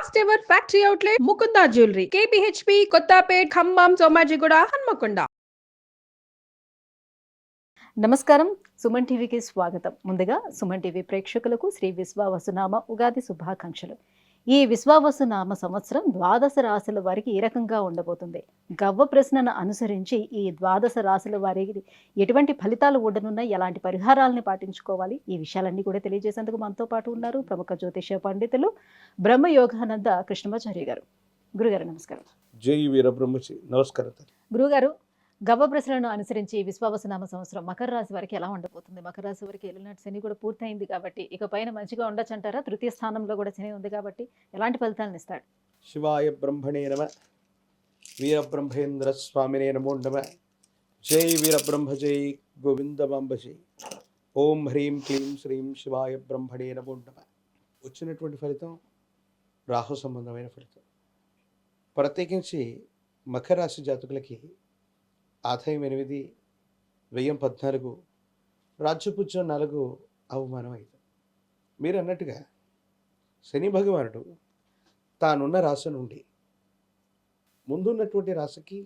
First ever factory outlet Mukunda jewellery KPHB Kothapet Khammam Somajiguda Hanamkonda నమస్కారం. సుమన్ టీవీకి స్వాగతం. ముందుగా సుమన్ టీవీ ప్రేక్షకులకు శ్రీ విశ్వావసునామ ఉగాది శుభాకాంక్షలు. ఈ విశ్వావసునామ సంవత్సరం ద్వాదశ రాశుల వారికి ఈ రకంగా ఉండబోతుంది. గవ్వ ప్రశ్నను అనుసరించి ఈ ద్వాదశ రాశుల వారికి ఎటువంటి ఫలితాలు ఉండనున్నాయి ఎలాంటి పరిహారాలను పాటించుకోవాలి? ఈ విషయాలన్నీ కూడా తెలియజేసేందుకు మనతో పాటు ఉన్నారు ప్రముఖ జ్యోతిష పండితులు బ్రహ్మయోగానంద కృష్ణమాచార్య గారు. గురుగారు నమస్కారం. జై వీరబ్రహ్మచి నమస్కారం. గురుగారు గవ్వ ప్రశ్నలను అనుసరించి విశ్వావసనామ సంవత్సరం మకర రాశి వారికి ఎలా ఉండబోతుంది? మకర రాశి వారికి వెళ్ళినట్టు శని కూడా పూర్తయింది కాబట్టి ఇక పైన మంచిగా ఉండొచ్చు అంటారా? తృతీయ స్థానంలో కూడా శని ఉంది కాబట్టి ఎలాంటి ఫలితాలను ఇస్తాడు? శివాయ బ్రహ్మణే నమ. వీరబ్రహ్మేంద్ర స్వామినే నమో నమ. జై వీరబ్రహ్మ జై గోవిందమాంబ జై ఓం హ్రీం క్లీం శ్రీం శివాయ బ్రహ్మణే నమో నమ. వచ్చినటువంటి ఫలితం రాహు సంబంధమైన ఫలితం. ప్రత్యేకించి మకర రాశి జాతకులకి ఆదాయం ఎనిమిది వ్యయం పద్నాలుగు రాజ్యపుత్యం నాలుగు అవమానం ఐదు. మీరు అన్నట్టుగా శని భగవానుడు తానున్న రాశి నుండి ముందున్నటువంటి రాశికి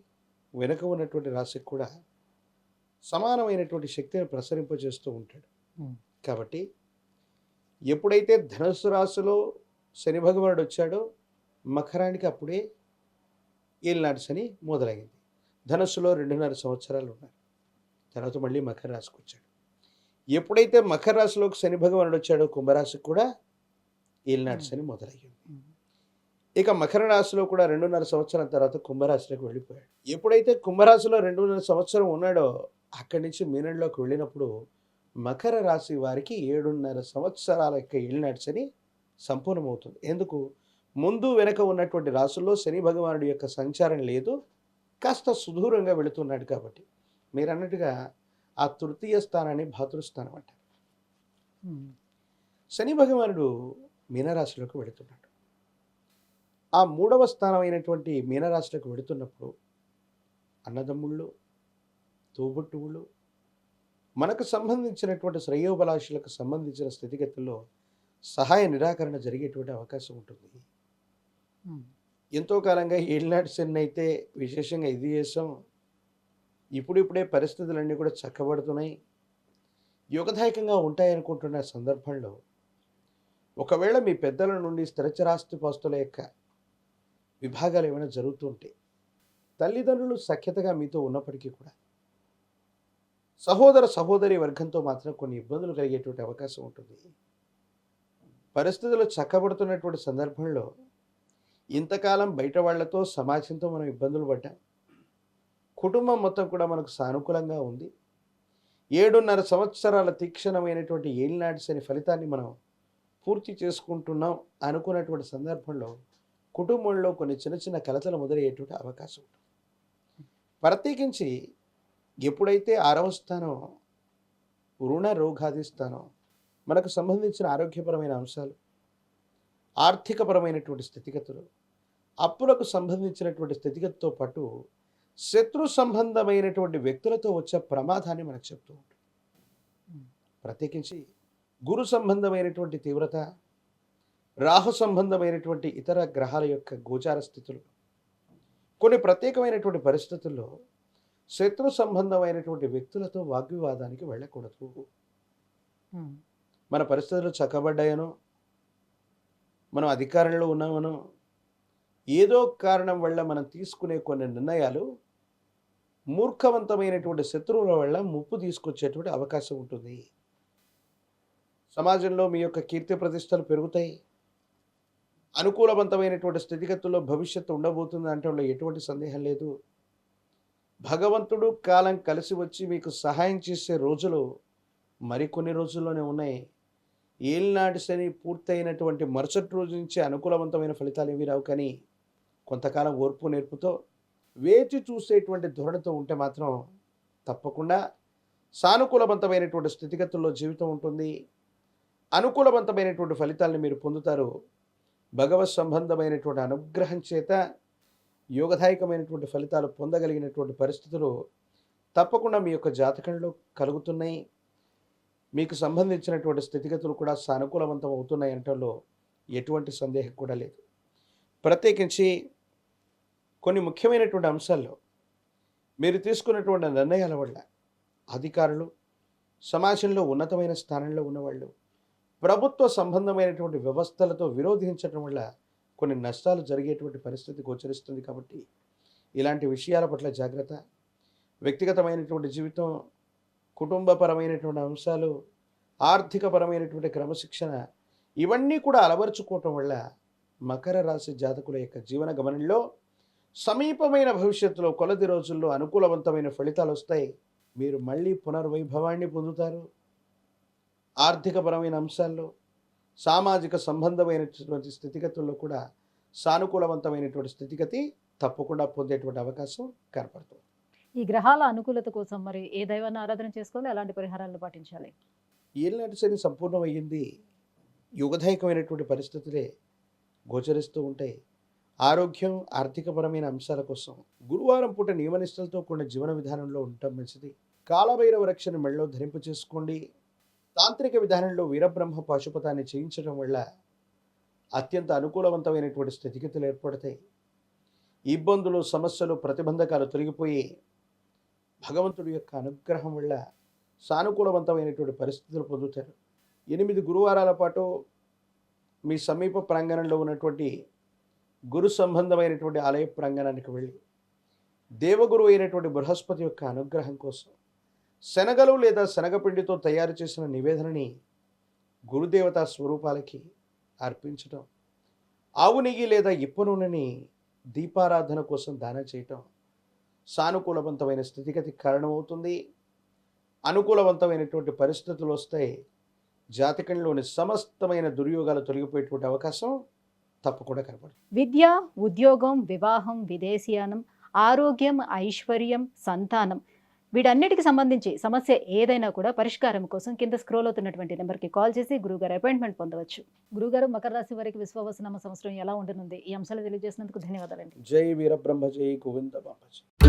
వెనుక ఉన్నటువంటి రాశికి కూడా సమానమైనటువంటి శక్తిని ప్రసరింపజేస్తూ ఉంటాడు. కాబట్టి ఎప్పుడైతే ధనుస్సు రాశిలో శని భగవానుడు వచ్చాడో మకరానికి అప్పుడే ఏలినాటి శని మొదలైంది. ధనుస్సులో రెండున్నర సంవత్సరాలు ఉన్నారు. తర్వాత మళ్ళీ మకర రాశికి వచ్చాడు. ఎప్పుడైతే మకర రాశిలోకి శని భగవానుడు వచ్చాడో కుంభరాశికి కూడా ఏలినాటి శని మొదలయ్యింది. ఇక మకర రాశిలో కూడా రెండున్నర సంవత్సరం తర్వాత కుంభరాశిలోకి వెళ్ళిపోయాడు. ఎప్పుడైతే కుంభరాశిలో రెండున్నర సంవత్సరం ఉన్నాడో అక్కడి నుంచి మీనంలోకి వెళ్ళినప్పుడు మకర రాశి వారికి ఏడున్నర సంవత్సరాల యొక్క ఏలినాటి శని సంపూర్ణమవుతుంది. ఎందుకు? ముందు వెనక ఉన్నటువంటి రాశుల్లో శని భగవానుడి యొక్క సంచారం లేదు. కాస్త సుదూరంగా వెళుతున్నాడు కాబట్టి. మీరు అన్నట్టుగా ఆ తృతీయ స్థానాన్ని భాతృస్థానం అంటారు. శని భగవానుడు మీనరాశిలోకి వెళుతున్నాడు. ఆ మూడవ స్థానం అయినటువంటి మీనరాశిలోకి వెళుతున్నప్పుడు అన్నదమ్ముళ్ళు తోబుట్టువులు మనకు సంబంధించినటువంటి శ్రేయోబలాషులకు సంబంధించిన స్థితిగతుల్లో సహాయ నిరాకరణ జరిగేటువంటి అవకాశం ఉంటుంది. ఎంతో కాలంగా ఏళ్ళనాటి సెన్ అయితే విశేషంగా ఇది చేసాం. ఇప్పుడిప్పుడే పరిస్థితులన్నీ కూడా చక్కబడుతున్నాయి. యుగదాయకంగా ఉంటాయనుకుంటున్న సందర్భంలో ఒకవేళ మీ పెద్దల నుండి స్థిరచరాస్తి పాస్తుల యొక్క విభాగాలు ఏమైనా జరుగుతుంటే తల్లిదండ్రులు సఖ్యతగా మీతో ఉన్నప్పటికీ కూడా సహోదర సహోదరి వర్గంతో మాత్రం కొన్ని ఇబ్బందులు కలిగేటువంటి అవకాశం ఉంటుంది. పరిస్థితులు చక్కబడుతున్నటువంటి సందర్భంలో ఇంతకాలం బయట వాళ్ళతో సమాజంతో మనం ఇబ్బందులు పడ్డాం. కుటుంబం మొత్తం కూడా మనకు సానుకూలంగా ఉంది. ఏడున్నర సంవత్సరాల తీక్షణమైనటువంటి ఏలినాటి అనే ఫలితాన్ని మనం పూర్తి చేసుకుంటున్నాం అనుకున్నటువంటి సందర్భంలో కుటుంబంలో కొన్ని చిన్న చిన్న కలతలు మొదలయ్యేటువంటి అవకాశం ఉంటుంది. ప్రత్యేకించి ఎప్పుడైతే ఆరవ స్థానం రుణ రోగాది స్థానం మనకు సంబంధించిన ఆరోగ్యపరమైన అంశాలు ఆర్థికపరమైనటువంటి స్థితిగతులు అప్పులకు సంబంధించినటువంటి స్థితిగతితో పాటు శత్రు సంబంధమైనటువంటి వ్యక్తులతో వచ్చే ప్రమాదాన్ని మనకు చెప్తూ ఉంటుంది. ప్రత్యేకించి గురు సంబంధమైనటువంటి తీవ్రత రాహు సంబంధమైనటువంటి ఇతర గ్రహాల యొక్క గోచార స్థితులు కొన్ని ప్రత్యేకమైనటువంటి పరిస్థితుల్లో శత్రు సంబంధమైనటువంటి వ్యక్తులతో వాగ్వివాదానికి వెళ్ళకూడదు. మన పరిస్థితులు చక్కబడ్డాయనో మనం అధికారంలో ఉన్నామనో ఏదో కారణం వల్ల మనం తీసుకునే కొన్ని నిర్ణయాలు మూర్ఖవంతమైనటువంటి శత్రువుల వల్ల ముప్పు తీసుకొచ్చేటువంటి అవకాశం ఉంటుంది. సమాజంలో మీ యొక్క కీర్తి ప్రతిష్టలు పెరుగుతాయి. అనుకూలవంతమైనటువంటి స్థితిగతుల్లో భవిష్యత్తు ఉండబోతుంది అంటే ఎటువంటి సందేహం లేదు. భగవంతుడు కాలం కలిసి వచ్చి మీకు సహాయం చేసే రోజులు మరికొన్ని రోజుల్లోనే ఉన్నాయి. ఏలినాటి శని పూర్తయినటువంటి మరుసటి రోజు నుంచి అనుకూలవంతమైన ఫలితాలు ఏవి రావు. కానీ కొంతకాలం ఓర్పు నేర్పుతో వేచి చూసేటువంటి ధోరణితో ఉంటే మాత్రం తప్పకుండా సానుకూలవంతమైనటువంటి స్థితిగతుల్లో జీవితం ఉంటుంది. అనుకూలవంతమైనటువంటి ఫలితాలను మీరు పొందుతారు. భగవత్ సంబంధమైనటువంటి అనుగ్రహం చేత యోగదాయకమైనటువంటి ఫలితాలు పొందగలిగినటువంటి పరిస్థితులు తప్పకుండా మీ యొక్క జాతకంలో కలుగుతున్నాయి. మీకు సంబంధించినటువంటి స్థితిగతులు కూడా సానుకూలవంతం అవుతున్నాయి అంటలో ఎటువంటి సందేహం కూడా లేదు. ప్రత్యేకించి కొన్ని ముఖ్యమైనటువంటి అంశాల్లో మీరు తీసుకున్నటువంటి నిర్ణయాల వల్ల అధికారులు సమాజంలో ఉన్నతమైన స్థానంలో ఉన్నవాళ్ళు ప్రభుత్వ సంబంధమైనటువంటి వ్యవస్థలతో విరోధించడం వల్ల కొన్ని నష్టాలు జరిగేటువంటి పరిస్థితి గోచరిస్తుంది కాబట్టి ఇలాంటి విషయాల పట్ల జాగ్రత్త వ్యక్తిగతమైనటువంటి జీవితం కుటుంబపరమైనటువంటి అంశాలు ఆర్థికపరమైనటువంటి క్రమశిక్షణ ఇవన్నీ కూడా అలవరుచుకోవటం వల్ల మకర రాశి జాతకుల యొక్క జీవన గమనంలో సమీపమైన భవిష్యత్తులో కొలది రోజుల్లో అనుకూలవంతమైన ఫలితాలు వస్తాయి. మీరు మళ్ళీ పునర్వైభవాన్ని పొందుతారు. ఆర్థికపరమైన అంశాల్లో సామాజిక సంబంధమైనటువంటి స్థితిగతుల్లో కూడా సానుకూలవంతమైనటువంటి స్థితిగతి తప్పకుండా పొందేటువంటి అవకాశం కనపడుతుంది. ఈ గ్రహాల అనుకూలత కోసం మరి ఏ దైవాన్ని ఆరాధన చేసుకోవాలి? ఎలాంటి పరిహారాలను పాటించాలి? ఏలినాటి శని సంపూర్ణమయ్యింది. యుగదాయకమైనటువంటి పరిస్థితులే గోచరిస్తూ ఉంటాయి. ఆరోగ్యం ఆర్థికపరమైన అంశాల కోసం గురువారం పూట నియమనిష్టలతో కూడిన జీవన విధానంలో ఉండటం మంచిది. కాలభైరవ రక్షణ మెడలో ధరింపు చేసుకోండి. తాంత్రిక విధానంలో వీరబ్రహ్మ పాశుపతాన్ని చేయించడం వల్ల అత్యంత అనుకూలవంతమైనటువంటి స్థితిగతులు ఏర్పడతాయి. ఇబ్బందులు సమస్యలు ప్రతిబంధకాలు తొలగిపోయి భగవంతుడి యొక్క అనుగ్రహం వల్ల సానుకూలవంతమైనటువంటి పరిస్థితులు పొందుతారు. ఎనిమిది గురువారాల పాటు మీ సమీప ప్రాంగణంలో ఉన్నటువంటి గురు సంబంధమైనటువంటి ఆలయ ప్రాంగణానికి వెళ్ళి దేవగురు అయినటువంటి బృహస్పతి యొక్క అనుగ్రహం కోసం శనగలు లేదా శనగపిండితో తయారు చేసిన నివేదనని గురుదేవతా స్వరూపాలకి అర్పించటం ఆవు నెయ్యి లేదా ఇప్ప నూనెని దీపారాధన కోసం దానం చేయటం సానుకూలవంతమైన స్థితిగతి కారణమవుతుంది. అనుకూలవంతమైనటువంటి పరిస్థితులు వస్తాయి జాతకంలోని సమస్తమైన దుర్యోగాలు తొలగిపోయేటువంటి అవకాశం తప్పకుండా కనపడుతుంది. విద్య ఉద్యోగం వివాహం విదేశీయానం ఆరోగ్యం ఐశ్వర్యం సంతానం వీటన్నిటికి సంబంధించి సమస్య ఏదైనా కూడా పరిష్కారం కోసం కింద స్క్రోల్ అవుతున్నటువంటి నెంబర్కి కాల్ చేసి గురుగారు అపాయింట్మెంట్ పొందవచ్చు. గురుగారు మకర రాశి వారికి విశ్వవసనామ సంవత్సరం ఎలా ఉండనుంది? ఈ అంశాలు తెలియజేసినందుకు ధన్యవాదాలండి. జై వీరబ్రహ్మ జై గోవింద బాబాజీ